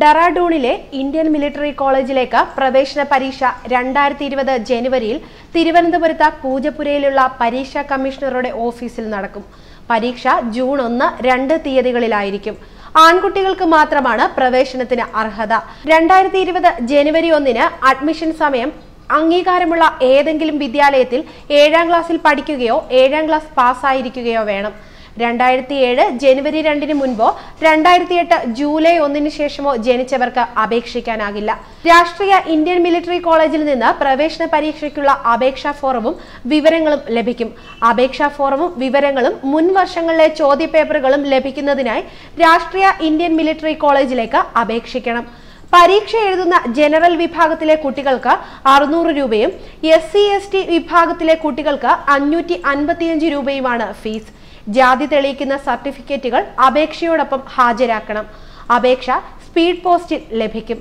ഡെറാഡൂണിലെ Indian military കോളേജിലേക്ക് പ്രവേശന പരീക്ഷ രണ്ടായിരത്തി ഇരുപത് ജനുവരിയിൽ തിരുവനന്തപുരത്ത് പൂജപ്പുരയിലുള്ള പരീക്ഷാ കമ്മീഷണറുടെ ഓഫീസിൽ നടക്കും. പരീക്ഷ ജൂൺ ഒന്ന് രണ്ട് തീയതികളിലായിരിക്കും. ആൺകുട്ടികൾക്ക് മാത്രമാണ് പ്രവേശനത്തിന് അർഹത. രണ്ടായിരത്തി ഇരുപത് ജനുവരി ഒന്നിന് അഡ്മിഷൻ സമയം അംഗീകാരമുള്ള ഏതെങ്കിലും വിദ്യാലയത്തിൽ ഏഴാം ക്ലാസ്സിൽ പഠിക്കുകയോ ഏഴാം ക്ലാസ് പാസ്സായിരിക്കുകയോ വേണം. രണ്ടായിരത്തി ഏഴ് ജനുവരി രണ്ടിന് മുൻപോ രണ്ടായിരത്തി എട്ട് ജൂലൈ ഒന്നിന് ശേഷമോ ജനിച്ചവർക്ക് അപേക്ഷിക്കാനാകില്ല. രാഷ്ട്രീയ ഇന്ത്യൻ മിലിറ്ററി കോളേജിൽ നിന്ന് പ്രവേശന പരീക്ഷയ്ക്കുള്ള അപേക്ഷാ ഫോറവും വിവരങ്ങളും ലഭിക്കും. അപേക്ഷാ ഫോറവും വിവരങ്ങളും മുൻ വർഷങ്ങളിലെ ചോദ്യപേപ്പറുകളും ലഭിക്കുന്നതിനായി രാഷ്ട്രീയ ഇന്ത്യൻ മിലിറ്ററി കോളേജിലേക്ക് അപേക്ഷിക്കണം. പരീക്ഷ എഴുതുന്ന ജനറൽ വിഭാഗത്തിലെ കുട്ടികൾക്ക് അറുന്നൂറ് രൂപയും എസ് സി എസ് ടി വിഭാഗത്തിലെ കുട്ടികൾക്ക് അഞ്ഞൂറ്റി അൻപത്തിയഞ്ച് രൂപയുമാണ് ഫീസ്. ജാതി തെളിയിക്കുന്ന സർട്ടിഫിക്കറ്റുകൾ അപേക്ഷയോടൊപ്പം ഹാജരാക്കണം. അപേക്ഷ സ്പീഡ് പോസ്റ്റിൽ ലഭിക്കും.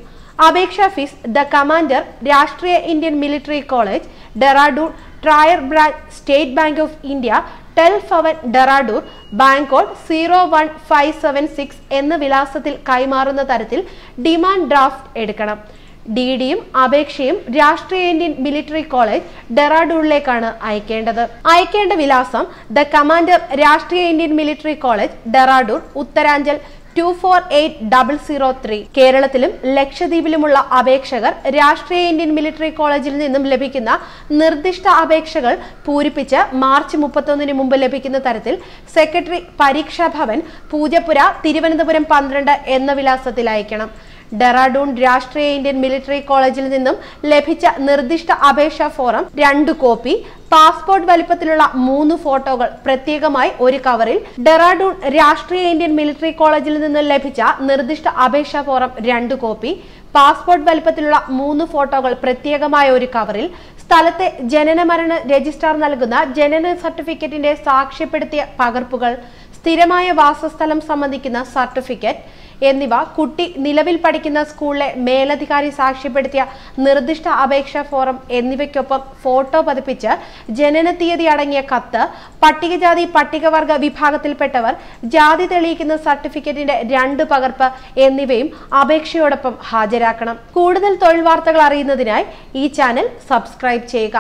അപേക്ഷാ fees the commander Rashtriya Indian Military College Dehradun ട്രയർ branch State Bank of India Tel Bhavan Dehradun bank code zero one five seven six എന്ന വിലാസത്തിൽ കൈമാറുന്ന തരത്തിൽ ഡിമാൻഡ് ഡ്രാഫ്റ്റ് എടുക്കണം. ഡി ഡിയും അപേക്ഷയും രാഷ്ട്രീയ ഇന്ത്യൻ മിലിറ്ററി കോളേജ് ഡെറാഡൂണിലേക്കാണ് അയക്കേണ്ടത്. അയക്കേണ്ട വിലാസം the commander Rashtriya Indian Military College Dehradun Uttaranchal two four eight double zero three കേരളത്തിലും ലക്ഷദ്വീപിലുമുള്ള അപേക്ഷകർ രാഷ്ട്രീയ ഇന്ത്യൻ മിലിറ്ററി കോളേജിൽ നിന്നും ലഭിക്കുന്ന നിർദ്ദിഷ്ട അപേക്ഷകൾ പൂരിപ്പിച്ച് മാർച്ച് മുപ്പത്തൊന്നിന് മുമ്പ് ലഭിക്കുന്ന തരത്തിൽ സെക്രട്ടറി പരീക്ഷാ ഭവൻ പൂജപ്പുര തിരുവനന്തപുരം പന്ത്രണ്ട് എന്ന വിലാസത്തിൽ അയക്കണം. ഡെറാഡൂൺ രാഷ്ട്രീയ ഇന്ത്യൻ മിലിറ്ററി കോളേജിൽ നിന്നും ലഭിച്ച നിർദ്ദിഷ്ട അപേക്ഷാ ഫോറം രണ്ട് കോപ്പി പാസ്പോർട്ട് വലിപ്പത്തിലുള്ള മൂന്ന് ഫോട്ടോകൾ പ്രത്യേകമായി ഒരു കവറിൽ ഡെറാഡൂൺ രാഷ്ട്രീയ ഇന്ത്യൻ മിലിറ്ററി കോളേജിൽ നിന്നും ലഭിച്ച നിർദ്ദിഷ്ട അപേക്ഷാ ഫോറം രണ്ട് കോപ്പി പാസ്പോർട്ട് വലിപ്പത്തിലുള്ള മൂന്ന് ഫോട്ടോകൾ പ്രത്യേകമായ ഒരു കവറിൽ സ്ഥലത്തെ ജനന മരണ രജിസ്ട്രാർ നൽകുന്ന ജനന സർട്ടിഫിക്കറ്റിന്റെ സാക്ഷ്യപ്പെടുത്തിയ പകർപ്പുകൾ സ്ഥിരമായ വാസസ്ഥലം സംബന്ധിക്കുന്ന സർട്ടിഫിക്കറ്റ് എന്നിവ കുട്ടി നിലവിൽ പഠിക്കുന്ന സ്കൂളിലെ മേലധികാരി സാക്ഷ്യപ്പെടുത്തിയ നിർദ്ദിഷ്ട അപേക്ഷാ ഫോറം എന്നിവയ്ക്കൊപ്പം ഫോട്ടോ പതിപ്പിച്ച് ജനന തീയതി അടങ്ങിയ കത്ത് പട്ടികജാതി പട്ടികവർഗ വിഭാഗത്തിൽപ്പെട്ടവർ ജാതി തെളിയിക്കുന്ന സർട്ടിഫിക്കറ്റിന്റെ രണ്ട് പകർപ്പ് എന്നിവയും അപേക്ഷയോടൊപ്പം ഹാജരാക്കണം. കൂടുതൽ തൊഴിൽ വാർത്തകൾ അറിയുന്നതിനായി ഈ ചാനൽ സബ്സ്ക്രൈബ് ചെയ്യുക.